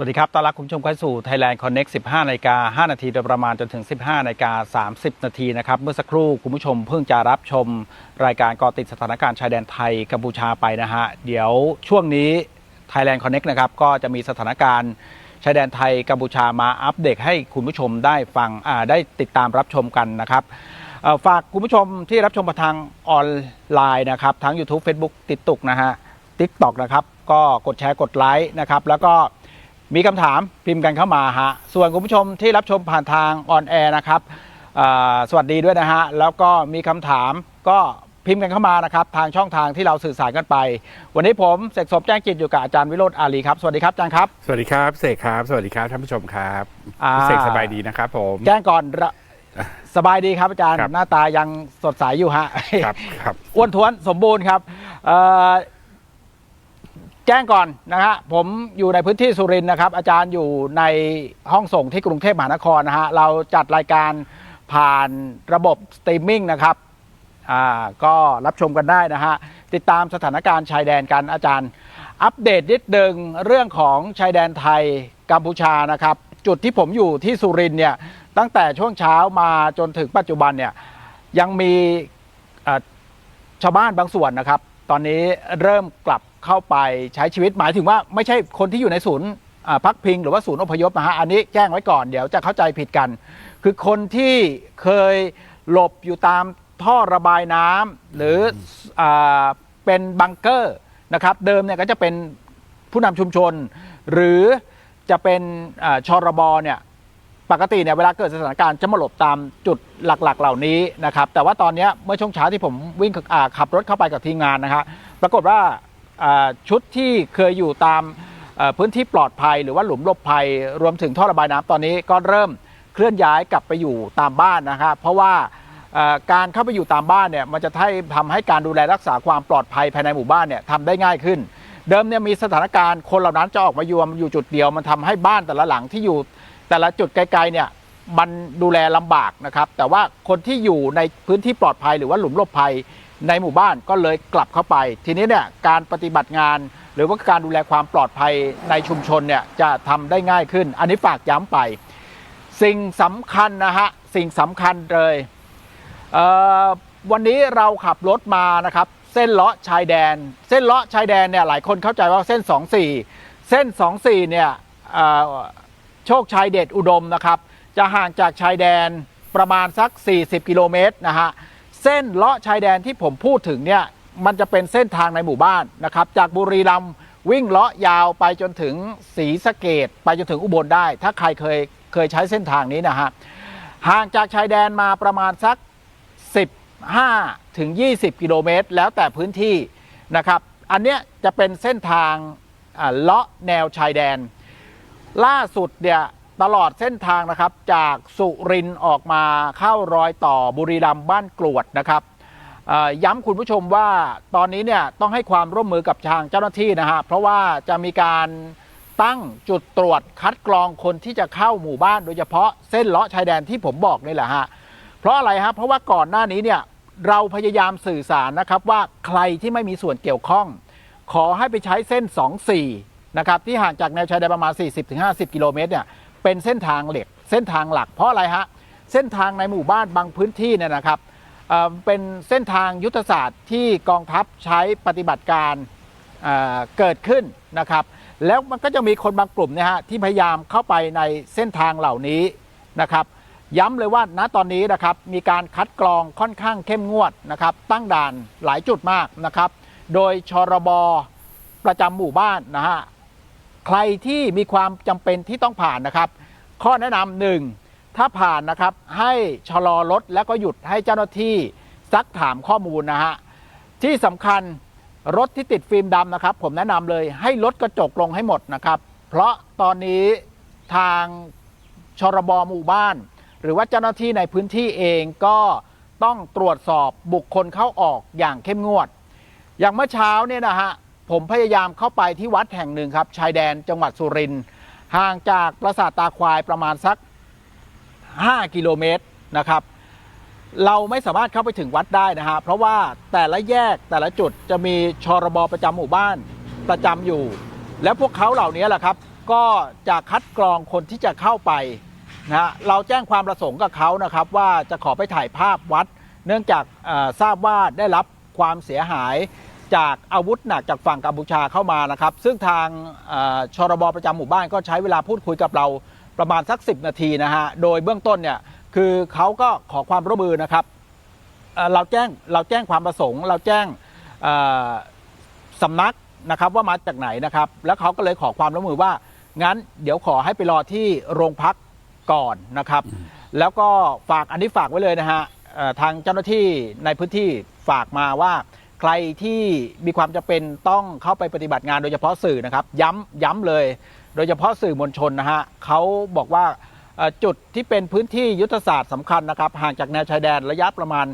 สวัสดีครับ ต้อนรับคุณผู้ชมเข้าสู่ Thailand Connect 15นาฬิกา5นาทีโดยประมาณจนถึง 15นาฬิกา30 นาทีนะครับ เมื่อสักครู่คุณผู้ชมเพิ่งจะรับชมรายการเกอติดสถานการณ์ชายแดนไทยกัมพูชาไปนะฮะ เดี๋ยวช่วงนี้ Thailand Connect นะครับ ก็จะมีสถานการณ์ชายแดนไทยกัมพูชามาอัปเดตให้คุณผู้ชมได้ฟังได้ติดตามรับชมกันนะครับฝากคุณผู้ชมที่รับชมผ่านทางออนไลน์นะครับทั้ง YouTube Facebook ติดตุกนะฮะ TikTok นะครับก็กดแชร์กดไลค์นะครับแล้วก็ มีคำถามพิมพ์กันเข้ามาฮะส่วนคุณผู้ชมที่รับชมผ่านทางออนแอร์นะครับเอ่อสวัสดีด้วยนะฮะแล้วก็มีคำถามก็พิมพ์กันเข้ามานะครับทางช่องทางที่เราสื่อสารกันไป วันนี้ผมเสกสมแจ้งจิตอยู่กับอาจารย์วิโรธอาลีครับ สวัสดีครับอาจารย์ครับ สวัสดีครับเสกครับ สวัสดีครับท่านผู้ชมครับอ่าเสกสบายดีนะครับผมแจ้งก่อนระสบายดีครับอาจารย์ครับหน้าตายังสดใสอยู่ฮะครับครับอ้วนท้วนสมบูรณ์ครับเอ่อ แจ้งก่อนนะฮะผมอยู่ในพื้นที่สุรินทร์นะครับ อาจารย์อยู่ในห้องส่งที่กรุงเทพมหานครนะฮะเราจัดรายการผ่านระบบสตรีมมิ่งนะครับอ่าก็รับชมกันได้นะฮะติดตามสถานการณ์ชายแดนกันอาจารย์ อัปเดตนิดนึงเรื่องของชายแดนไทยกัมพูชานะครับ จุดที่ผมอยู่ที่สุรินทร์เนี่ยตั้งแต่ช่วงเช้ามาจนถึงปัจจุบันเนี่ยยังมีชาวบ้านบางส่วนนะครับ ตอนนี้เริ่มกลับ เข้าไปใช้ชีวิตหมายถึงว่าไม่ใช่คนที่อยู่ในศูนย์พักพิงหรือว่าศูนย์อพยพนะฮะอันนี้แจ้งไว้ก่อนเดี๋ยวจะเข้าใจผิดกัน คือคนที่เคยหลบอยู่ตามท่อระบายน้ำหรืออเป็นบังเกอร์นะครับ เดิมเนี่ยก็จะเป็นผู้นำชุมชน หรือจะเป็นอาชรบเนี่ยปกติเนี่ยเวลาเกิดสถานการณ์จะมาหลบตามจุดหลักๆ เหล่านี้นะครับ แต่ว่าตอนนี้เมื่อช่วงเช้าที่ผมวิ่งขับรถเข้าไปกับทีมงานนะครับปรากฏว่า ชุดที่เคยอยู่ตามพื้นที่ปลอดภัยหรือว่าหลุมหลบภัย รวมถึงท่อระบายน้ำตอนนี้ก็เริ่มเคลื่อนย้ายกลับไปอยู่ตามบ้านนะครับเพราะว่าการเข้าไปอยู่ตามบ้านเนี่ยมันจะทำให้การดูแลรักษาความปลอดภัยภายในหมู่บ้านเนี่ยทำได้ง่ายขึ้น เดิมเนี่ยมีสถานการณ์คนเหล่านั้นจะออกมายวมอยู่จุดเดียว มันทำให้บ้านแต่ละหลังที่อยู่แต่ละจุดไกลๆเนี่ยมันดูแลลำบากนะครับแต่ว่าคนที่อยู่ในพื้นที่ปลอดภัยหรือว่าหลุมหลบภัย ในหมู่บ้านก็เลยกลับเข้าไป ทีนี้เนี่ยการปฏิบัติงาน หรือว่าการดูแลความปลอดภัยในชุมชนเนี่ยจะทำได้ง่ายขึ้น อันนี้ฝากย้ำไป สิ่งสำคัญนะฮะสิ่งสำคัญเลยเวันนี้เราขับรถมานะครับ เส้นเลาะชายแดน เส้นเลาะชายแดนเนี่ยหลายคนเข้าใจว่าเส้น 24 เส้น 24เนี่ยเอ่อโชคชัยเดชอุดมนะครับ จะห่างจากชายแดนประมาณสัก 40 กิโลเมตรนะฮะ เส้นเลาะชายแดนที่ผมพูดถึงเนี่ยมันจะเป็นเส้นทางในหมู่บ้านนะครับ จากบุรีรัมย์วิ่งเลาะยาวไปจนถึงศรีสะเกดไปจนถึงอุบลได้ ถ้าใครเคยเคยใช้เส้นทางนี้นะฮะห่างจากชายแดนมาประมาณสัก 15 ถึง 20 กิโลเมตร แล้วแต่พื้นที่นะครับ อันเนี้ยจะเป็นเส้นทางเลาะแนวชายแดน ล่าสุดเนี่ย ตลอดเส้นทางนะครับ จากสุรินออกมาเข้ารอยต่อบุรีรัมย์บ้านกรวดนะครับย้ำคุณผู้ชมว่าตอนนี้เนี่ยต้องให้ความร่วมมือกับทางเจ้าหน้าที่นะฮะเพราะว่าจะมีการตั้งจุดตรวจคัดกรองคนที่จะเข้าหมู่บ้านโดยเฉพาะเส้นเลาะชายแดนที่ผมบอกนี่แหละฮะเพราะอะไรฮะเพราะว่าก่อนหน้านี้เนี่ยเราพยายามสื่อสารนะครับว่าใครที่ไม่มีส่วนเกี่ยวข้อง ขอให้ไปใช้เส้น 24 นะครับที่ห่างจากแนวชายแดนประมาณ 40-50 กิโลเมตรเนี่ย เป็นเส้นทางเหล็ก เส้นทางหลัก เพราะอะไรฮะเส้นทางในหมู่บ้านบางพื้นที่เนี่ยนะครับเเป็นเส้นทางยุทธศาสตร์ที่กองทัพใช้ปฏิบัติการเเกิดขึ้นนะครับ แล้วมันก็จะมีคนบางกลุ่มเนี่ยฮะที่พยายามเข้าไปในเส้นทางเหล่านี้นะครับ ย้ำเลยว่าณตอนนี้นะครับมีการคัดกรองค่อนข้างเข้มงวดนะครับ ตั้งด่านหลายจุดมากนะครับ โดยชรบประจำหมู่บ้านนะฮะ ใครที่มีความจำเป็นที่ต้องผ่านนะครับ ข้อแนะนำหนึ่งถ้าผ่านนะครับให้ชะลอรถแล้วก็หยุดให้เจ้าหน้าที่ซักถามข้อมูลนะฮะที่สำคัญรถที่ติดฟิล์มดำนะครับ ผมแนะนำเลยให้ลดกระจกลงให้หมดนะครับ เพราะตอนนี้ทางชรบหมู่บ้าน หรือว่าเจ้าหน้าที่ในพื้นที่เองก็ต้องตรวจสอบบุคคลเข้าออกอย่างเข้มงวด อย่างเมื่อเช้าเนี่ยนะฮะ ผมพยายามเข้าไปที่วัดแห่งหนึ่งครับ ชายแดนจังหวัดสุรินทร์ห่างจากปราสาทตาควายประมาณสัก 5 กิโลเมตรนะครับ เราไม่สามารถเข้าไปถึงวัดได้นะฮะเพราะว่าแต่ละแยกแต่ละจุดจะมีชรบประจำหมู่บ้านประจำอยู่ แล้วพวกเขาเหล่านี้แหละครับ ก็จะคัดกรองคนที่จะเข้าไปนะฮะเราแจ้งความประสงค์กับเขานะครับ ว่าจะขอไปถ่ายภาพวัด เนื่องจากทราบว่าได้รับความเสียหาย จากอาวุธหนักจากฝั่งกัมพูชาเข้ามานะครับ ซึ่งทางชรบประจำหมู่บ้านก็ใช้เวลาพูดคุยกับเราประมาณสัก 10 นาทีนะฮะ โดยเบื้องต้นเนี่ยคือเขาก็ขอความร่วมมือนะครับเราแจ้งเราแจ้งความประสงค์ เราแจ้งเอ่อสำนักนะครับว่ามาจากไหนนะครับ แล้วเขาก็เลยขอความร่วมมือว่างั้นเดี๋ยวขอให้ไปรอที่โรงพักก่อนนะครับ แล้วก็ฝากอันนี้ฝากไว้เลยนะฮะทางเจ้าหน้าที่ในพื้นที่ฝากมาว่า ใครที่มีความจำเป็นต้องเข้าไปปฏิบัติงานโดยเฉพาะสื่อนะครับ ย้ำย้ำเลย โดยเฉพาะสื่อมวลชนนะฮะเขาบอกว่าจุดที่เป็นพื้นที่ยุทธศาสตร์สำคัญนะครับ ห่างจากแนวชายแดนระยะประมาณ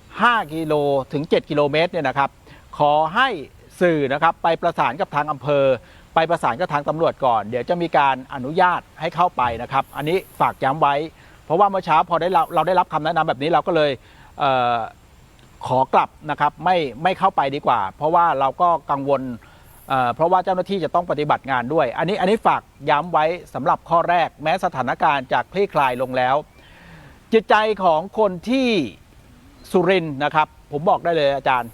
5 กิโลถึง 7 กิโลเมตรเนี่ยนะครับ ขอให้สื่อนะครับไปประสานกับทางอำเภอ ไปประสานกับทางตำรวจก่อน เดี๋ยวจะมีการอนุญาตให้เข้าไปนะครับ อันนี้ฝากย้ำไว้ เพราะว่าเมื่อเช้าพอได้เราเราได้รับคำแนะนำแบบนี้เราก็เลยเขอกลับนะครับไม่ไม่เข้าไปดีกว่า เพราะว่าเราก็กังวลเเพราะว่าเจ้าหน้าที่จะต้องปฏิบัติงานด้วย อันนี้อันนี้ฝากย้ำไว้สำหรับข้อแรก แม้สถานการณ์จากคลี่คลายลงแล้ว จิตใจของคนที่สุรินนะครับ ผมบอกได้เลยอาจารย์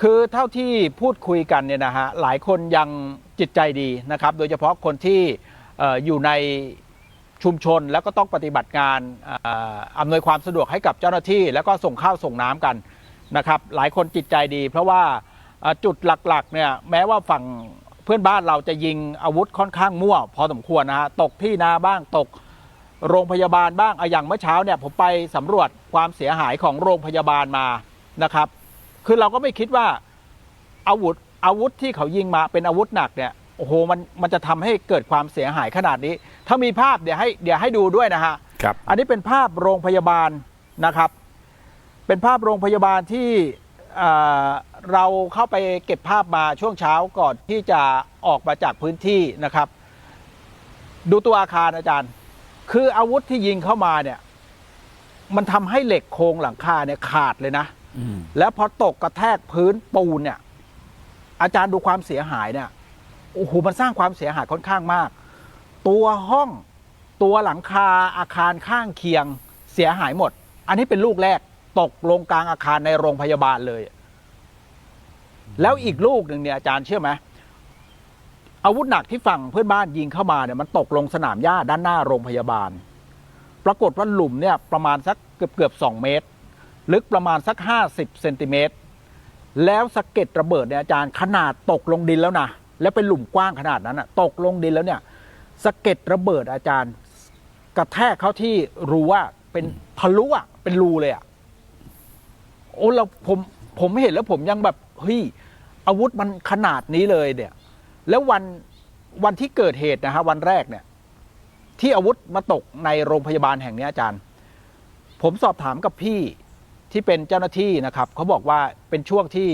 คือเท่าที่พูดคุยกันเนี่ยนะฮะหลายคนยังจิตใจดีนะครับ โดยเฉพาะคนที่อ่อยู่ในชุมชนแล้วก็ต้องปฏิบัติงานอออำนวยความสะดวกให้กับเจ้าหน้าที่ แล้วก็ส่งข้าวส่งน้ำกัน นะครับหลายคนจิตใจดี เพราะว่าเอ่อจุดหลักๆเนี่ยแม้ว่าฝั่งเพื่อนบ้านเราจะยิงอาวุธค่อนข้างมั่ว พอสมควรนะฮะตกที่นาบ้างตกโรงพยาบาลบ้างอะอย่างเมื่อเช้าเนี่ยผมไปสำรวจความเสียหายของโรงพยาบาลมานะครับ คือเราก็ไม่คิดว่าอาวุธอาวุธที่เขายิงมาเป็นอาวุธหนักเนี่ยโอ้โหมันมันจะทำให้เกิดความเสียหายขนาดนี้ ถ้ามีภาพเดี๋ยวให้เดี๋ยวให้ดูด้วยนะฮะครับอันนี้เป็นภาพโรงพยาบาลนะครับ เป็นภาพโรงพยาบาลที่เอ่อเราเข้าไปเก็บภาพมาช่วงเช้าก่อนที่จะออกมาจากพื้นที่นะครับ ดูตัวอาคารอาจารย์ คืออาวุธที่ยิงเข้ามาเนี่ย มันทำให้เหล็กโครงหลังคาเนี่ยขาดเลยนะอืมแล้วพอตกกระแทกพื้นปูนเนี่ย อาจารย์ดูความเสียหายเนี่ยโอ้โหมันสร้างความเสียหายค่อนข้างมาก ตัวห้องตัวหลังคาอาคารข้างเคียงเสียหายหมด อันนี้เป็นลูกแรก ตกลงกลางอาคารในโรงพยาบาลเลย แล้วอีกลูกหนึ่งเนี่ยอาจารย์เชื่อไหมอาวุธหนักที่ฝั่งเพื่อนบ้านยิงเข้ามาเนี่ยมันตกลงสนามหญ้าด้านหน้าโรงพยาบาล ปรากฏว่าหลุมเนี่ยประมาณสักเกือบเกือบสองเมตร ลึกประมาณสัก 50เซนติเมตรแล้วสะเก็ดระเบิดเนี่ยอาจารย์ขนาดตกลงดินแล้วนะแล้วเป็นหลุมกว้างขนาดนั้นอะตกลงดินแล้วเนี่ยสะเก็ดระเบิดอาจารย์ กระแทกเข้าที่รูว่าเป็นทะลุอะเป็นรูเลยอะ โอ้เราผมผมเห็นแล้วผมยังแบบเฮ้ยอาวุธมันขนาดนี้เลยเนี่ย แล้ววันวันที่เกิดเหตุนะฮะวันแรกเนี่ย ที่อาวุธมาตกในโรงพยาบาลแห่งนี้อาจารย์ ผมสอบถามกับพี่ที่เป็นเจ้าหน้าที่นะครับเขาบอกว่าเป็นช่วงที่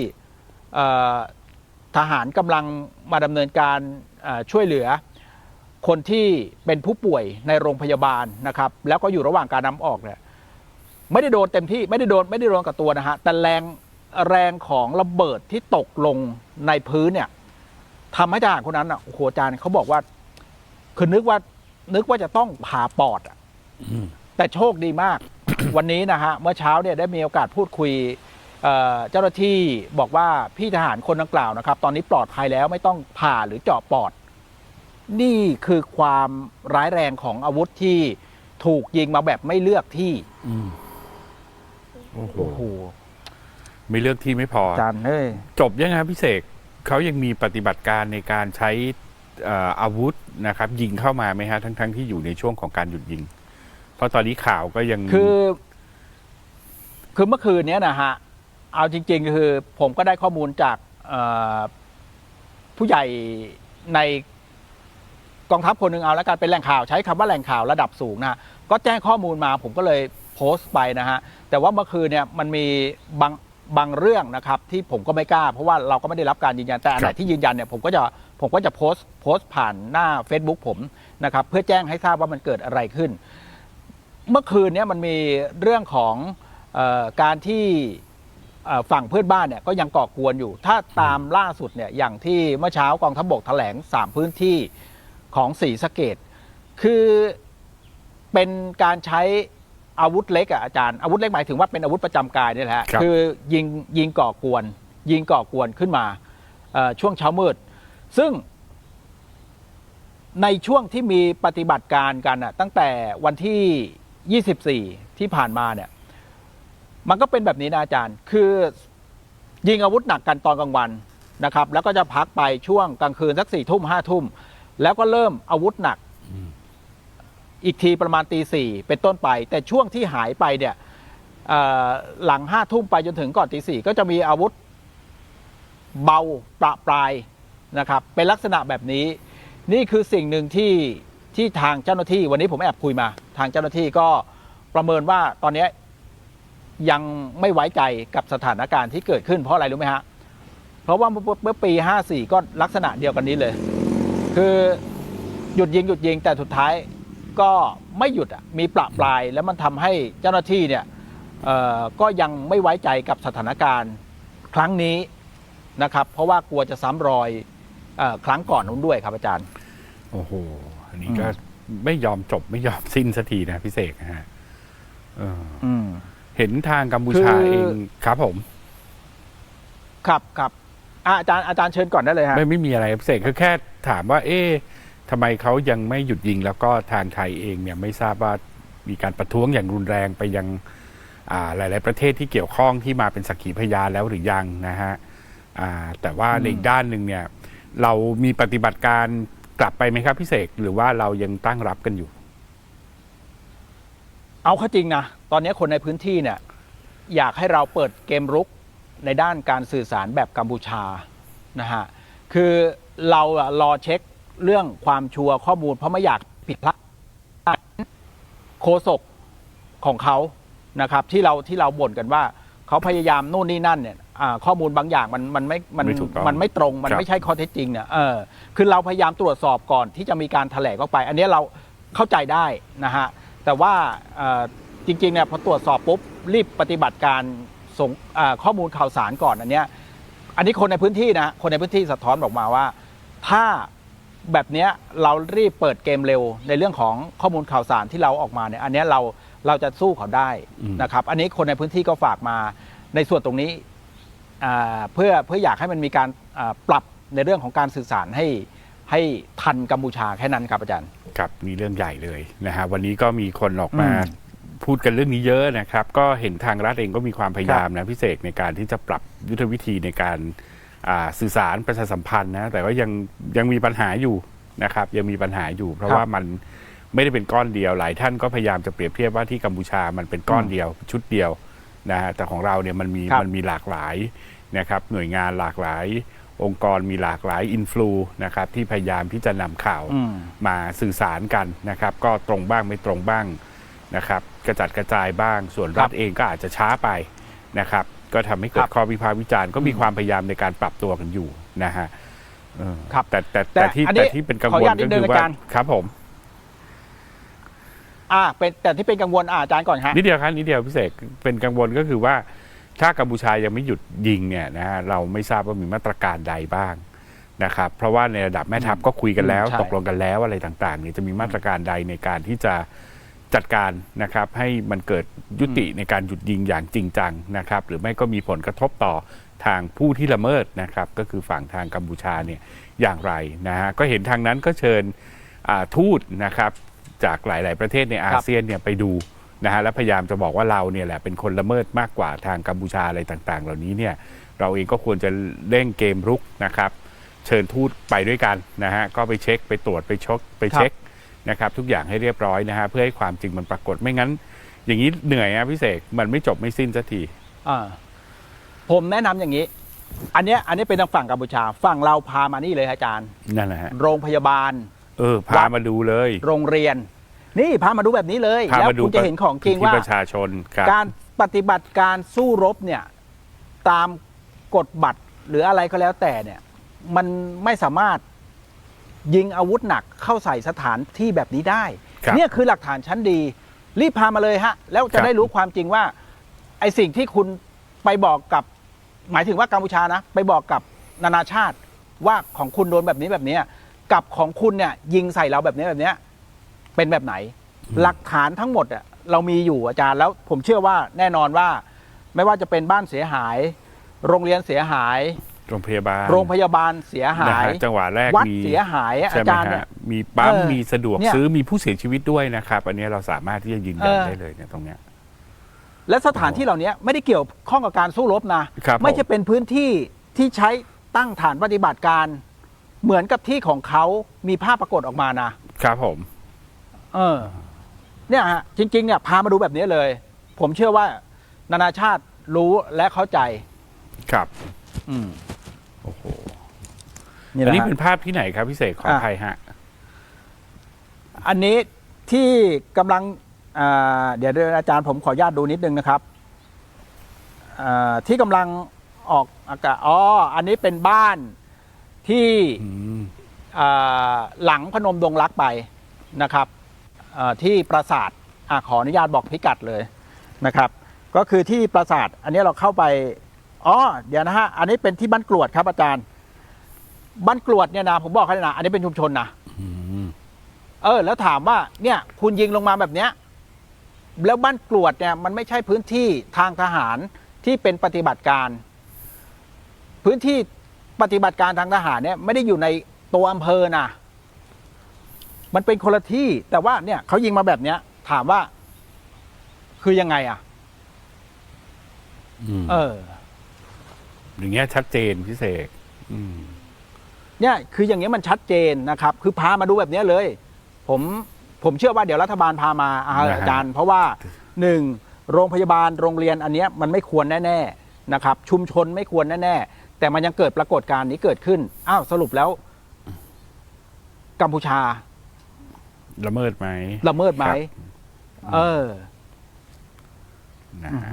ทหารกำลังมาดำเนินการช่วยเหลือ คนที่เป็นผู้ป่วยในโรงพยาบาลนะครับ แล้วก็อยู่ระหว่างการนำออกเนี่ย ไม่ได้โดนเต็มที่ไม่ได้โดนไม่ได้โดนกับตัวนะฮะแต่แรงแรงของระเบิดที่ตกลงในพื้นเนี่ยทำให้ทหารคนนั้นอะโอ้โหอาจารย์เขาบอกว่า คือนึกว่า นึกว่าจะต้องผ่าปอดอะแต่โชคดีมาก วันนี้นะฮะ เมื่อเช้าเนี่ยได้มีโอกาสพูดคุยเจ้าหน้าที่บอกว่าพี่ทหารคนดังกล่าวนะครับ ตอนนี้ปลอดภัยแล้วไม่ต้องผ่าหรือเจาะปอด นี่คือความร้ายแรงของอาวุธที่ถูกยิงมาแบบไม่เลือกที่อื โอ้โห โอ้โหไม่เลือกที่ไม่พอ อาจารย์เฮ้ย จบยังไงพี่เสกเขายังมีปฏิบัติการในการใช้เอ่ออาวุธนะครับ ยิงเข้ามาไหมฮะทั้งๆทที่อยู่ในช่วงของการหยุดยิง เพราะตอนนี้ข่าวก็ยัง คือ คือเมื่อคืนเนี้ยนะฮะ เอาจริง ๆ คือ ผมก็ได้ข้อมูลจากเอ่อผู้ใหญ่ในกองทัพคนหนึ่งเอาแล้วกันเป็นแหล่งข่าว ใช้คำว่าแหล่งข่าวระดับสูงนะฮะก็แจ้งข้อมูลมา ผมก็เลย โพสต์ไปนะฮะแต่ว่าเมื่อคืนเนี่ยมันมีบางบางเรื่องนะครับที่ผมก็ไม่กล้า เพราะว่าเราก็ไม่ได้รับการยืนยันแต่อันไหนที่ยืนยันเนี่ยผมก็จะผมก็จะโพสต์โพสต์ผ่านหน้า Facebook ผมนะครับเพื่อแจ้งให้ทราบว่ามันเกิดอะไรขึ้น เมื่อคืนเนี้มันมีเรื่องของเออการที่เอ่อฝั่งเพื่อนบ้านเนี่ยก็ยังก่อกวนอยู่ ถ้าตามล่าสุดเนี่ยอย่างที่เมื่อเช้ากองทัพบกแถลง 3 พื้นที่ของศรีสะเกดคือเป็นการใช้ อาวุธเล็กอะอาจารย์อาวุธเล็กหมายถึงว่าเป็นอาวุธประจำกายนี่แหละฮะครับคือยิงยิงก่อกวน ยิงก่อกวนขึ้นมาเอ่อช่วงเช้ามืด ซึ่งในช่วงที่มีปฏิบัติการกันอะตั้งแต่วันที่ 24 ที่ผ่านมาเนี่ย มันก็เป็นแบบนี้นะอาจารย์ คือยิงอาวุธหนักกันตอนกลางวันนะครับ แล้วก็จะพักไปช่วงกลางคืนสักสี่ทุ่มห้าทุ่ม แล้วก็เริ่มอาวุธหนัก อีกทีประมาณตีสี่เป็นต้นไป แต่ช่วงที่หายไปเนี่ยหลังห้าทุ่มไปจนถึงก่อนตีสี่ก็จะมีอาวุธเบาประปรายนะครับเป็นลักษณะแบบนี้ นี่คือสิ่งหนึ่งที่ที่ทางเจ้าหน้าที่ วันนี้ผมแอบคุยมา ทางเจ้าหน้าที่ก็ประเมินว่าตอนนี้ยังไม่ไว้ใจกับสถานการณ์ที่เกิดขึ้นเพราะอะไรรู้ไหมฮะเพราะว่าเมื่อเมื่อปี 54 ก็ลักษณะเดียวกันนี้เลย คือหยุดยิงหยุดยิงแต่สุดท้าย ก็ไม่หยุดอะมีประปราย แล้วมันทำให้เจ้าหน้าที่เนี่ยเอ่อก็ยังไม่ไว้ใจกับสถานการณ์ครั้งนี้นะครับ เพราะว่ากลัวจะซ้ำรอยเออครั้งก่อนนู้นด้วยครับอาจารย์ โอ้โหอันนี้ก็ไม่ยอมจบไม่ยอมสิ้นสักทีนะพี่เสกนะฮะเอออืมเห็นทางกัมพูชาคือเองครับผม ครับครับอะอาจารย์อาจารย์เชิญก่อนได้เลยฮะไม่ไม่มีอะไรพี่เสกก็แค่ถามว่า เอ๊ะ ทำไมเขายังไม่หยุดยิงแล้วก็ทางไทยเองเนี่ยไม่ทราบว่ามีการประท้วงอย่างรุนแรงไปยังหลาย ๆ ประเทศที่เกี่ยวข้องที่มาเป็นสักขีพยานแล้วหรือยังนะฮะแต่ว่าในอีกด้านหนึ่งเนี่ยเรามีปฏิบัติการกลับไปไหมครับพี่เสกหรือว่าเรายังตั้งรับกันอยู่ เอาข้าจริงนะตอนนี้คนในพื้นที่เนี่ยอยากให้เราเปิดเกมรุกในด้านการสื่อสารแบบกัมพูชานะฮะคือเรารอเช็ค เรื่องความชัวร์ข้อมูล เพราะไม่อยากผิดพลาดโคศกของเขานะครับ ที่เราที่เราบ่นกันว่าเขาพยายามนู่นนี่นั่นเนี่ยอ่าข้อมูลบางอย่างมันมันไม่มันไม่ถูกต้องมันไม่ตรงมันครับ ไม่ใช่ข้อเท็จจริงเนี่ยเออคือเราพยายามตรวจสอบก่อนที่จะมีการแถลงออกไป อันนี้เราเข้าใจได้นะฮะแต่ว่าเอ่อจริงๆเนี่ยพอตรวจสอบปุ๊บรีบปฏิบัติการส่งอ่าข้อมูลข่าวสารก่อนอันเนี้ย อันนี้คนในพื้นที่นะคนในพื้นที่สะท้อนบอกมาว่า ถ้า แบบเนี้ยเรารีบเปิดเกมเร็วในเรื่องของข้อมูลข่าวสารที่เราออกมาเนี่ยอันเนี้ยเราเราจะสู้เขาได้อืมนะครับ อันนี้คนในพื้นที่ก็ฝากมาในส่วนตรงนี้อ่าเพื่อเพื่ออยากให้มันมีการอ่าปรับในเรื่องของการสื่อสารให้ให้ทันกัมพูชาแค่นั้นครับอาจารย์ครับมีเรื่องใหญ่เลยนะฮะวันนี้ก็มีคนออกมาอืมพูดกันเรื่องนี้เยอะนะครับ ก็เห็นทางรัฐเองก็มีความพยายามนะพิเศษในการที่จะปรับยุทธวิธีในการอ่า สื่อสารประชาสัมพันธ์นะแต่ว่ายังยังมีปัญหาอยู่นะครับยังมีปัญหาอยู่ เพราะครับว่ามันไม่ได้เป็นก้อนเดียวหลายท่านก็พยายามจะเปรียบเทียบว่าที่กัมพูชามันเป็นก้อนเดียวชุดเดียวนะฮะแต่ของเราเนี่ยมันมีครับมันมีหลากหลายนะครับหน่วยงานหลากหลาย องค์กรมีหลากหลายอินฟลูนะครับที่พยายามที่จะนำข่าวอืมมาสื่อสารกันนะครับ ก็ตรงบ้างไม่ตรงบ้างนะครับ กระจัดกระจายบ้างส่วนรัฐเองก็อาจจะช้าไปนะครับ ก็ทำให้เกิครัดบข้อวิพากษ์วิจารณ์ก็มีอืมความพยายามในการปรับตัวกันอยู่นะฮะเออครับแต่แต่แต่แต่ที่อันนี้แต่ที่เป็นกังขอวอนุลญาตนิก็ดนึคืงอว่าอาจารย์ครับผม อ่า เป็นแต่ที่เป็นกังวลอ่าอาจารย์ก่อนฮะนิดเดียวครับนิดเดียวพิเศษเป็นกังวลก็คือว่า ถ้ากัมพูชายังไม่หยุดยิงเนี่ยนะฮะเราไม่ทราบว่ามีมาตรการใดบ้างนะครับ เพราะว่าในระดับแม่ทัพก็คุยกันแล้วอืมใช่ตกลงกันแล้วอะไรต่างๆเนี่ยจะมีมาตรการใดในการที่จะ จัดการนะครับให้มันเกิดยุติในการหยุดยิงอย่างจริงจังนะครับ หรือไม่ก็มีผลกระทบต่อทางผู้ที่ละเมิดนะครับ ก็คือฝั่งทางกัมพูชาเนี่ยอย่างไรนะฮะก็เห็นทางนั้นก็เชิญอ่าทูตนะครับจากหลาย ๆ ประเทศในอาเซียนเนี่ยไปดูนะฮะและพยายามจะบอกว่าเราเนี่ยแหละเป็นคนละเมิดมากกว่าทางกัมพูชาอะไรต่าง ๆ เหล่านี้เนี่ยเราเองก็ควรจะเร่งเกมรุกนะครับ เชิญทูตไปด้วยกันนะฮะก็ไปเช็คไปตรวจไปชกไปเช็ค นะครับทุกอย่างให้เรียบร้อยนะฮะเพื่อให้ความจริงมันปรากฏไม่งั้น อย่างนี้เหนื่อยนะพี่เสกมันไม่จบไม่สิ้นสักทีอ่าผมแนะนำอย่างนี้ อันเนี้ยอันนี้เป็นทางฝั่งกัมพูชา ฝั่งเราพามานี่เลยอาจารย์ นั่นแหละฮะโรงพยาบาล เออพามาดูเลย โรงเรียน นี่พามาดูแบบนี้เลย พาแล้วมาดูคุณจะเห็นของจริงที่ว่า ประชาชนครับ การปฏิบัติการสู้รบเนี่ยตามกฎบัตรหรืออะไรก็แล้วแต่เนี่ย มันไม่สามารถ ยิงอาวุธหนักเข้าใส่สถานที่แบบนี้ได้ ครับเนี่ยคือหลักฐานชั้นดี รีบพามาเลยฮะ แล้วคจะรับได้รู้ความจริงว่า ไอสิ่งที่คุณไปบอกกับ หมายถึงว่ากัมพูชานะ ไปบอกกับนานาชาติว่าของคุณโดนแบบนี้แบบเนี้ยกับของคุณเนี่ยยิงใส่เราแบบนี้แบบเนี้ยเป็นแบบไหน หลักฐานทั้งหมดอะเรามีอยู่อาจารย์แล้วผมเชื่อว่าแน่นอนว่า ไม่ว่าจะเป็นบ้านเสียหาย โรงเรียนเสียหาย โรงพยาบาลโรงพยาบาลเสียหานะยฮะจังหวะแรกวัดมีเสียหายอะใช่อาไหมจารย์เนี่ยฮะมีปั๊มเออมีสะดวกเนี่ยซื้อมีผู้เสียชีวิตด้วยนะครับ อันนี้เราสามารถที่จะยืนยันเออได้เลยเนี่ยตรงเนี้ยและสถานที่เหล่านี้ไม่ได้เกี่ยวข้องกับการสู้รบนะครับไม่ผมใช่เป็นพื้นที่ที่ใช้ตั้งฐานปฏิบัติการ เหมือนกับที่ของเขามีภาพปรากฏออกมานะครับผม เออ เนี่ยฮะจริง ๆ เนี่ยพามาดูแบบนี้เลย ผมเชื่อว่า นานาชาติรู้และเข้าใจ ครับ อืมโอ้โหนี่อันแหนี้ละเป็นฮะภาพที่ไหนครับพี่เสกขอออะภัยฮะ อันนี้ที่กำลังอ่าเดี๋ยวอาจารย์ผมขออนุญาตดูนิดนึงนะครับอ่าที่กำลังออกอากาศอ๋ออันนี้เป็นบ้านที่ อืม อ่าหลังพนมดงรักไปนะครับอ่าที่ปราสาทอะขออนุญาตบอกพิกัดเลยนะครับ ก็คือที่ปราสาทอันนี้เราเข้าไป อ๋อเดี๋ยวนะฮะอันนี้เป็นที่บ้านกรวดครับอาจารย์ บ้านกรวดเนี่ยนะผมบอกให้นะอันนี้เป็นชุมชนนะอืมเออ แล้วถามว่า เนี่ย คุณยิงลงมาแบบเนี้ย แล้วบ้านกรวดเนี่ย มันไม่ใช่พื้นที่ทางทหารที่เป็นปฏิบัติการ พื้นที่ปฏิบัติการทางทหารเนี่ย ไม่ได้อยู่ในตัวอำเภอนะมันเป็นคนละที่แต่ว่าเนี่ยเขายิงมาแบบเนี้ย ถามว่า คือยังไงอะอืมเออ อย่างเงี้ยชัดเจนพี่เสกอืม เนี่ยคืออย่างเงี้ยมันชัดเจนนะครับ คือพามาดูแบบเนี้ยเลย ผมผมเชื่อว่าเดี๋ยวรัฐบาลพามาอานะฮะ อาจารย์ เพราะว่าหนึ่งโรงพยาบาลโรงเรียนอันเนี้ยมันไม่ควรแน่ๆนะครับ ชุมชนไม่ควรแน่ๆแต่มันยังเกิดปรากฏการณ์นี้เกิดขึ้นอ้าวสรุปแล้ว กัมพูชาละเมิดไหมละเมิดไหม ครับเออนะฮะ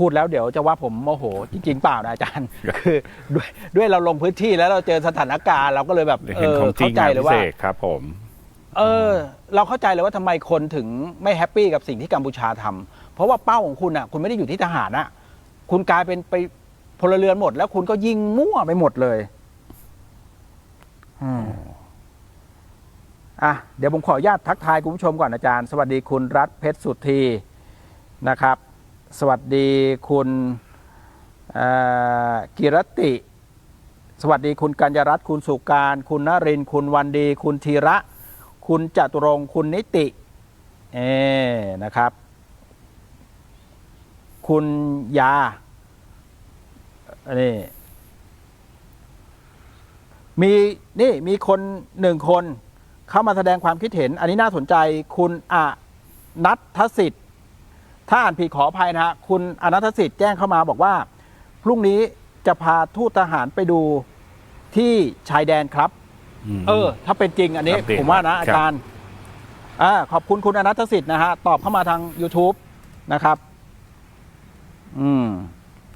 พูดแล้วเดี๋ยวจะว่าผมโมโหจริงๆเปล่านะอาจารย์ คือด้วยด้วยเราลงพื้นที่แล้วเราเจอสถานการณ์เราก็เลยแบบเอเห็นอของจริเข้างใจนะเลยพี่ว่าเสกครับ ผม เออ เราเข้าใจเลยว่าทำไมคนถึงไม่แฮปปี้กับสิ่งที่กัมพูชาทำเพราะว่าเป้าของคุณอะ คุณไม่ได้อยู่ที่ทหารอะ คุณกลายเป็นไปพลเรือนหมด แล้วคุณก็ยิงมั่วไปหมดเลยอืมอะเดี๋ยวผมขออนุญาตทักทายคุณผู้ชมก่อนอาจารย์ สวัสดีคุณรัฐเพชรสุธีนะครับ สวัสดีคุณกิรติ สวัสดีคุณกัญญรัตน์คุณสุการ คุณนริน คุณวันดี คุณธีระ คุณจตุรง คุณนิติ เอนะครับ คุณยาอันนี้มีนี่มีคนหนึ่งคนเข้ามาแสดงความคิดเห็น อันนี้น่าสนใจคุณอะนัทสิทธิ์ ถ้าอ่านผิดขออภัยนะฮะคุณอนัทสิทธิ์แจ้งเข้ามาบอกว่า พรุ่งนี้จะพาทูตทหารไปดูที่ชายแดนครับ ม เออ ถ้าเป็นจริงอันนี้อัปเดตผมว่านะครับอาจารย์อ่าขอบคุณคุณอนัทสิทธิ์นะฮะ ตอบเข้ามาทาง YouTube นะครับ อืม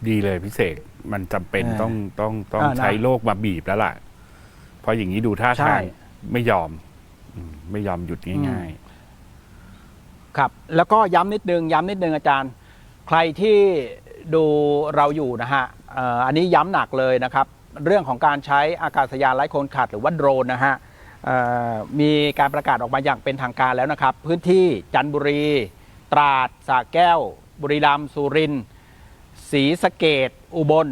ดีเลยพี่เสกมันจำเป็นเออต้องต้องต้องอ่านะใช้โลกมาบีบแล้วล่ะ เพราะอย่างนี้ดูท่าใช่ทางไม่ยอมอืมไม่ยอมหยุดง่าย ครับ แล้วก็ย้ำนิดนึงย้ำนิดนึงอาจารย์ ใครที่ดูเราอยู่นะฮะอันนี้ย้ำหนักเลยนะครับ เรื่องของการใช้อากาศยานไร้คนขับหรือว่าโดรนนะฮะมีการประกาศออกมาอย่างเป็นทางการแล้วนะครับ พื้นที่จันทบุรี ตราดสระแก้ว บุรีรัมย์สุรินทร์ศรีสะเกดอุบล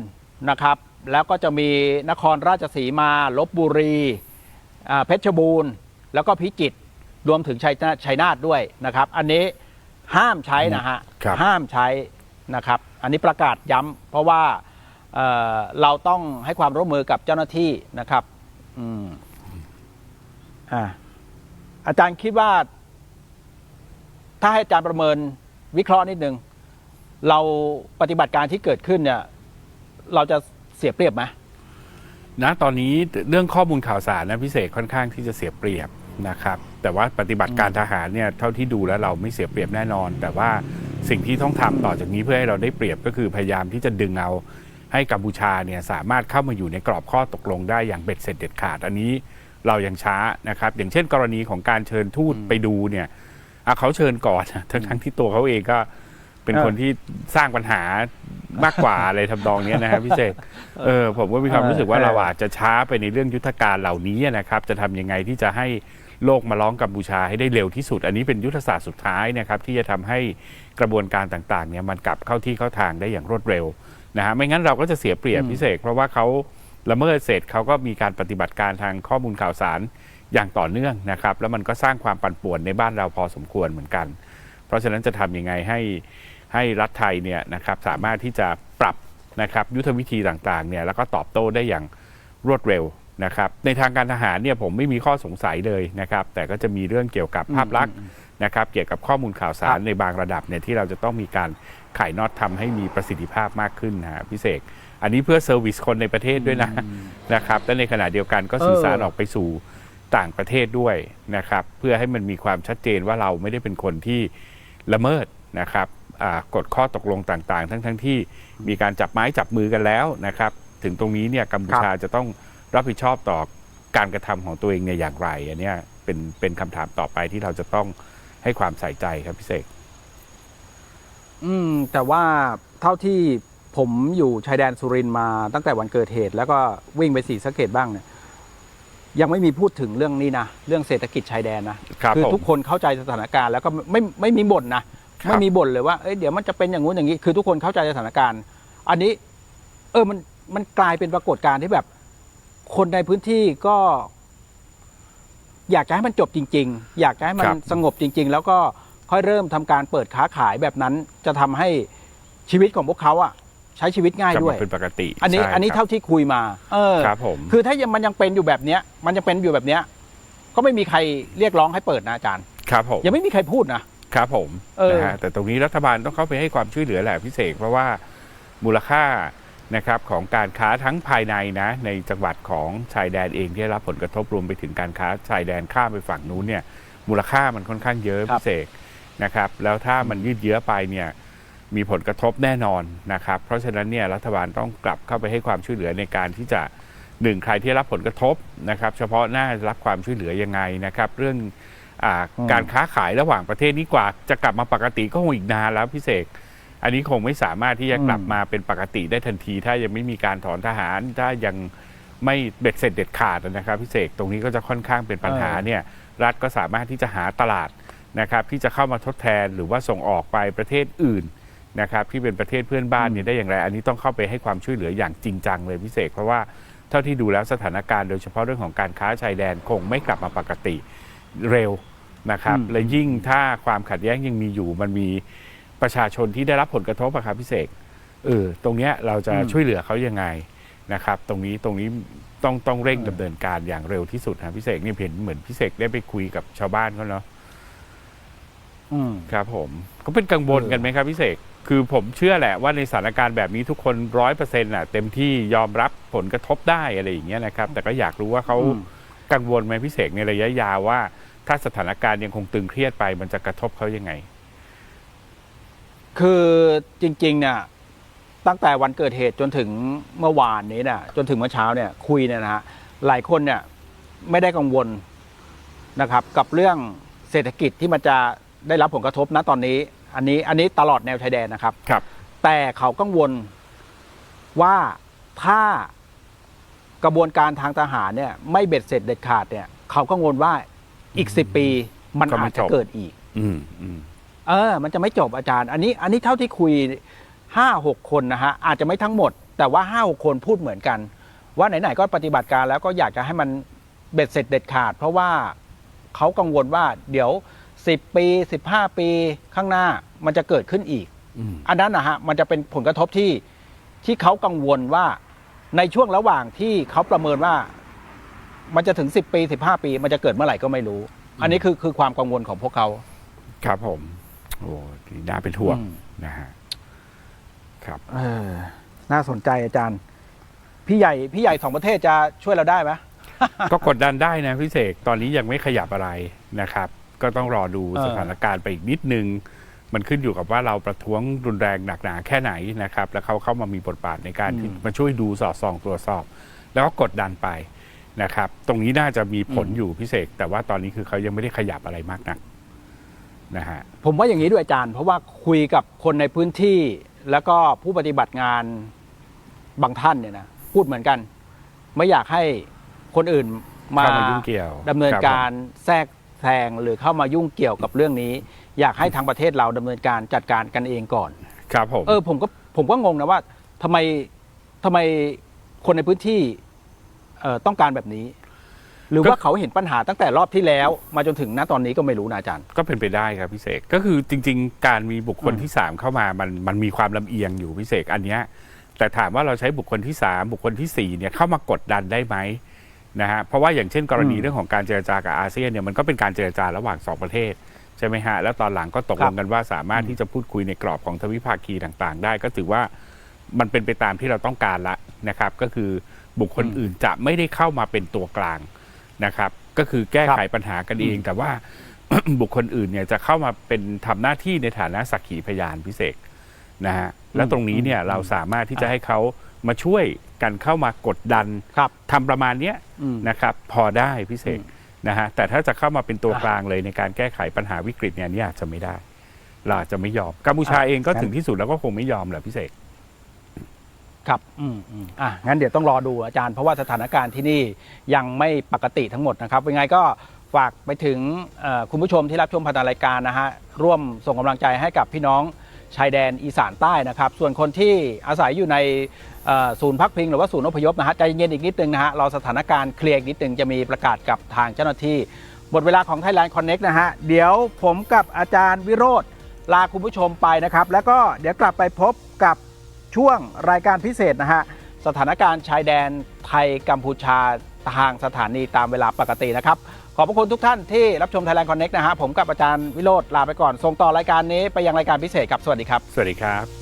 นะครับ แล้วก็จะมีนครราชสีมาลบบุรีเพชรบูรณ์ แล้วก็พิจิตร รวมถึงชัยนาทชัยนาทด้วยนะครับ อันนี้ห้ามใช้นะฮะครับห้ามใช้นะครับ อันนี้ประกาศย้ำเพราะว่าเอ่อเราต้องให้ความร่วมมือกับเจ้าหน้าที่นะครับอืมอ่าอาจารย์คิดว่า ถ้าให้อาจารย์ประเมินวิเคราะห์นิดนึง เราปฏิบัติการที่เกิดขึ้นเนี่ย เราจะเสียเปรียบไหมๆนะตอนนี้เรื่องข้อมูลข่าวสารนะพี่เสกค่อนข้างที่จะเสียเปรียบนะครับ แต่ว่าปฏิบัติการทหารเนี่ยเท่าที่ดูแล้วเราไม่เสียเปรียบแน่นอน แต่ว่าสิ่งที่ต้องทำต่อจากนี้เพื่อให้เราได้เปรียบก็คือพยายามที่จะดึงเอาให้กัมพูชาเนี่ยสามารถเข้ามาอยู่ในกรอบข้อตกลงได้อย่างเบ็ดเสร็จเด็ดขาด อันนี้เรายังช้านะครับ อย่างเช่น กรณีของการเชิญทูตไปดูเนี่ยอะเขาเชิญก่อนนะทั้งทั้งที่ตัวเขาเองก็เป็นเออคนที่สร้างปัญหามากกว่าอะไรทำนองเนี้ยนะครับพี่เสกเออผมก็มีความเออรู้สึกว่าเออเราอาจจะช้าไปในเรื่องยุทธการเหล่านี้นะครับ จะทำยังไงที่จะให้ โลกมาล้องกัมพูชาให้ได้เร็วที่สุด อันนี้เป็นยุทธศาสตร์สุดท้ายนะครับที่จะทำให้กระบวนการต่างๆเนี่ยมันกลับเข้าที่เข้าทางได้อย่างรวดเร็วนะฮะไม่งั้นเราก็จะเสียเปรียบพิเศษ เพราะว่าเขาละเมิดเสร็จเขาก็มีการปฏิบัติการทางข้อมูลข่าวสารอย่างต่อเนื่องนะครับ แล้วมันก็สร้างความปั่นป่วนในบ้านเราพอสมควรเหมือนกัน เพราะฉะนั้นจะทำยังไงให้ให้รัฐไทยเนี่ยนะครับสามารถที่จะปรับนะครับยุทธวิธีต่างๆเนี่ยแล้วก็ตอบโต้ได้อย่างรวดเร็ว นะครับในทางการทหารเนี่ยผมไม่มีข้อสงสัยเลยนะครับ แต่ก็จะมีเรื่องเกี่ยวกับภาพลักษณ์นะครับ เกี่ยวกับข้อมูลข่าวสารครับในบางระดับเนี่ยที่เราจะต้องมีการไขน็อตทำให้มีประสิทธิภาพมากขึ้นนะฮะพิเศษ อันนี้เพื่อเซอร์วิสคนในประเทศด้วยนะนะครับและในขณะเดียวกันก็สื่อสารเออออกไปสู่ต่างประเทศด้วยนะครับ เพื่อให้มันมีความชัดเจนว่าเราไม่ได้เป็นคนที่ละเมิดนะครับอ่ากฎข้อตกลงต่างๆ ทั้งๆที่มีการจับไม้จับมือกันแล้วนะครับ ถึงตรงนี้เนี่ยกัมพูชาจะต้อง รับผิดชอบต่อการกระทำของตัวเองเนี่ยอย่างไรอันเนี้ยเป็นเป็นคำถามต่อไปที่เราจะต้องให้ความใส่ใจครับพี่เสกอืม แต่ว่าเท่าที่ผมอยู่ชายแดนสุรินทร์มาตั้งแต่วันเกิดเหตุ แล้วก็วิ่งไปสีสะเกดบ้างเนี่ยยังไม่มีพูดถึงเรื่องนี้นะเรื่องเศรษฐกิจชายแดนนะครับอผมทุกคนเข้าใจสถานการณ์แล้วก็ไม่ไม่ไม่มีบ่นนะครับไม่มีบ่นเลยว่าเอ้ยเดี๋ยวมันจะเป็นอย่างงู้นอย่างนี้ คือทุกคนเข้าใจสถานการณ์ อันนี้ เออมันมันกลายเป็นปรากฏการณ์ที่แบบ คนในพื้นที่ก็ อยากจะให้มันจบจริง ๆ อยากจะให้มันครับ สงบจริง ๆ แล้วก็ค่อยเริ่มทำการเปิดค้าขายแบบนั้นจะทำให้ชีวิตของพวกเขาอะใช้ชีวิตง่ายกลับด้วย มาเป็นปกติอันนี้ใช่อันนี้ครับ เท่าที่คุยมา เออครับผม คือถ้ายังมันยังเป็นอยู่แบบเนี้ย มันยังเป็นอยู่แบบเนี้ย ก็ไม่มีใครเรียกร้องให้เปิดนะอาจารย์ ครับผม ยังไม่มีใครพูดนะ ครับผมเออนะฮะแต่ตรงนี้รัฐบาลต้องเข้าไปให้ความช่วยเหลือแหละพิเศษเพราะว่ามูลค่า นะครับของการค้าทั้งภายในนะในจังหวัดของชายแดนเองที่ได้รับผลกระทบรวมไปถึงการค้าชายแดนข้ามไปฝั่งนู้นเนี่ยมูลค่ามันค่อนข้างเยอะครับพิเศษนะครับแล้วถ้ามันยืดเยื้อไปเนี่ยมีผลกระทบแน่นอนนะครับ เพราะฉะนั้นเนี่ยรัฐบาลต้องกลับเข้าไปให้ความช่วยเหลือในการที่จะหนึ่งใครที่รับผลกระทบนะครับเฉพาะหน้ารับความช่วยเหลือยังไงนะครับ เรื่องอาอืมการค้าขายระหว่างประเทศนี้กว่าจะกลับมาปกติก็คงอีกนานแล้วพิเศษ อันนี้คงไม่สามารถที่จะกลับมาเป็นปกติได้ทันที ถ้ายังไม่มีการถอนทหารถ้ายังไม่เบ็ดเสร็จเด็ดขาดนะครับพิเศษตรงนี้ก็จะค่อนข้างเป็นปัญหาเออเนี่ยรัฐก็สามารถที่จะหาตลาดนะครับที่จะเข้ามาทดแทนหรือว่าส่งออกไปประเทศอื่นนะครับที่เป็นประเทศเพื่อนบ้านเนี่ยได้อย่างไร อันนี้ต้องเข้าไปให้ความช่วยเหลืออย่างจริงจังเลยพิเศษ เพราะว่าเท่าที่ดูแล้วสถานการณ์โดยเฉพาะเรื่องของการค้าชายแดนคงไม่กลับมาปกติเร็วนะครับอืมและยิ่งถ้าความขัดแย้งยังมีอยู่มันมี ประชาชนที่ได้รับผลกระทบอะครับพิเศษเออตรงเนี้ยเราจะช่วยเหลือเขายังไงนะครับ ตรงนี้ตรงนี้ต้องต้องเร่งดำเนินการอย่างเร็วที่สุดนะพิเศษนี่เห็นเหมือนพิเศษได้ไปคุยกับชาวบ้านเขาเนาะอืมครับผมก็เป็นกังวลเออกันไหมครับพิเศษคือผมเชื่อแหละว่าในสถานการณ์แบบนี้ทุกคนร้อยเปอร์เซ็นต์่ะเต็มที่ยอมรับผลกระทบได้อะไรอย่างเงี้ยนะครับ แต่ก็อยากรู้ว่าเขาอืมกังวลไหมพิเศษในระยะยาวว่า ถ้าสถานการณ์ยังคงตึงเครียดไปมันจะกระทบเขายังไง คือจริงๆเนี่ยตั้งแต่วันเกิดเหตุจนถึงเมื่อวานนี้เนี่ยจนถึงเมื่อเช้าเนี่ยคุยเนี่ยนะฮะหลายคนเนี่ยไม่ได้กังวลนะครับกับเรื่องเศรษฐกิจที่มันจะได้รับผลกระทบนะตอนนี้ อันนี้อันนี้ตลอดแนวชายแดนนะครับ ครับ แต่เขากังวลว่าถ้ากระบวนการทางทหารเนี่ยไม่เบ็ดเสร็จเด็ดขาดเนี่ย เขากังวลว่าอีกสิบปีมันก็ไม่อาจจะจบ เกิดอีก อืมอืม เออ มันจะไม่จบอาจารย์ อันนี้อันนี้เท่าที่คุยห้าหกคนนะฮะอาจจะไม่ทั้งหมด แต่ว่าห้าหกคนพูดเหมือนกัน ว่าไหนๆก็ปฏิบัติการแล้วก็อยากจะให้มันเบ็ดเสร็จเด็ดขาด เพราะว่าเขากังวลว่าเดี๋ยวสิบปีสิบห้าปีข้างหน้ามันจะเกิดขึ้นอีกอืมอันนั้นนะฮะมันจะเป็นผลกระทบที่ที่เขากังวลว่าในช่วงระหว่างที่เขาประเมินว่า มันจะถึงสิบปีสิบห้าปี มันจะเกิดเมื่อไหร่ก็ไม่รู้ อันนี้คือคือความกังวลของพวกเขา ครับผม โอ้ดีน่าเป็นห่วงอืม นะฮะครับ เออน่าสนใจอาจารย์ พี่ใหญ่พี่ใหญ่สองประเทศจะช่วยเราได้ไหม ก็กดดันได้นะพี่เสกตอนนี้ยังไม่ขยับอะไรนะครับ ก็ต้องรอดูเออ สถานการณ์ไปอีกนิดนึง มันขึ้นอยู่กับว่าเราประท้วงรุนแรงหนักหนาแค่ไหนนะครับ แล้วเขาเข้ามามีบทบาทในการที่มาช่วยดูสอดส่องตรวจสอบ แล้วก็กดดันไปนะครับ ตรงนี้น่าจะมีผลอยู่พี่เสกแต่ว่าตอนนี้คือเขายังไม่ได้ขยับอะไรมากนัก นะฮะผมว่าอย่างนี้ด้วยอาจารย์ เพราะว่าคุยกับคนในพื้นที่แล้วก็ผู้ปฏิบัติงานบางท่านเนี่ยนะพูดเหมือนกัน ไม่อยากให้คนอื่นมาเข้ามายุ่งเกี่ยวดำเนินครับการแทรกแซงหรือเข้ามายุ่งเกี่ยวกับเรื่องนี้ อยากให้ทางประเทศเราดำเนินการจัดการกันเองก่อน ครับผม เออผมก็ผมก็งงนะว่าทำไมทำไมคนในพื้นที่เอ่อต้องการแบบนี้ หรือว่าเขาเห็นปัญหาตั้งแต่รอบที่แล้ว มาจนถึงณตอนนี้ก็ไม่รู้นะอาจารย์ ก็เป็นไปได้ครับพี่เสกก็คือจริง ๆ การมีบุคคลอืมที่สามเข้ามามันมันมีความลำเอียงอยู่พี่เสกอันเนี้ยแต่ถามว่าเราใช้บุคคลที่สามบุคคลที่สี่เนี่ยเข้ามากดดันได้ไหมนะฮะเพราะว่าอย่างเช่นกรณีอืมเรื่องของการเจรจากับอาเซียนเนี่ยมันก็เป็นการเจรจาระหว่างสองประเทศใช่ไหมฮะแล้วตอนหลังก็ตกครัลบงกันว่าสามารถที่จะพูดคุยในกรอบของทวิภาคีต่างๆ ได้ ก็ถือว่ามันเป็นไปตามที่เราต้องการละนะครับ ก็คือบุคคลอืมอื่นจะไม่ได้เข้ามาเป็นตัวกลาง นะครับ ก็คือแก้ไขปัญหากันเองอืมแต่ว่าบุคคลอื่นเนี่ยจะเข้ามาเป็นทำหน้าที่ในฐานะสักขีพยานพิเศษนะฮะแล้วตรงนี้เนี่ยเราสามารถที่จะให้เขามาช่วยกันเข้ามากดดันครับทำประมาณเนี้ยอืมนะครับพอได้พิเศษอืมนะฮะแต่ถ้าจะเข้ามาเป็นตัวอะกลางเลยในการแก้ไขปัญหาวิกฤตเนี่ยนี่อาจจะไม่ได้เราอาจจะไม่ยอมกัมพูชาอะเองก็งั้นถึงที่สุดแล้วก็คงไม่ยอมแหละพิเศษ ครับอืมอืมอะงั้นเดี๋ยวต้องรอดูอาจารย์เพราะว่าสถานการณ์ที่นี่ยังไม่ปกติทั้งหมดนะครับยังไงก็ฝากไปถึงคุณผู้ชมที่รับชมผ่านรายการนะฮะร่วมส่งกำลังใจให้กับพี่น้องชายแดนอีสานใต้นะครับ ส่วนคนที่อาศัยอยู่ในศูนย์พักพิงหรือว่าศูนย์อพยพนะฮะใจเย็นอีกนิดนึงนะฮะรอสถานการณ์เคลียร์อีกนิดนึงจะมีประกาศกับทางเจ้าหน้าที่หมดเวลาของ Thailand Connect นะฮะเดี๋ยวผมกับอาจารย์วิโรธลาคุณผู้ชมไปนะครับ แล้วก็เดี๋ยวกลับไปพบกับ ช่วงรายการพิเศษนะฮะ สถานการณ์ชายแดนไทยกัมพูชาทางสถานีตามเวลาปกตินะครับ ขอบพระคุณทุกท่านที่รับชม Thailand Connect นะฮะผมกับอาจารย์วิโรธลาไปก่อนส่งต่อรายการนี้ไปยังรายการพิเศษครับสวัสดีครับ สวัสดีครับ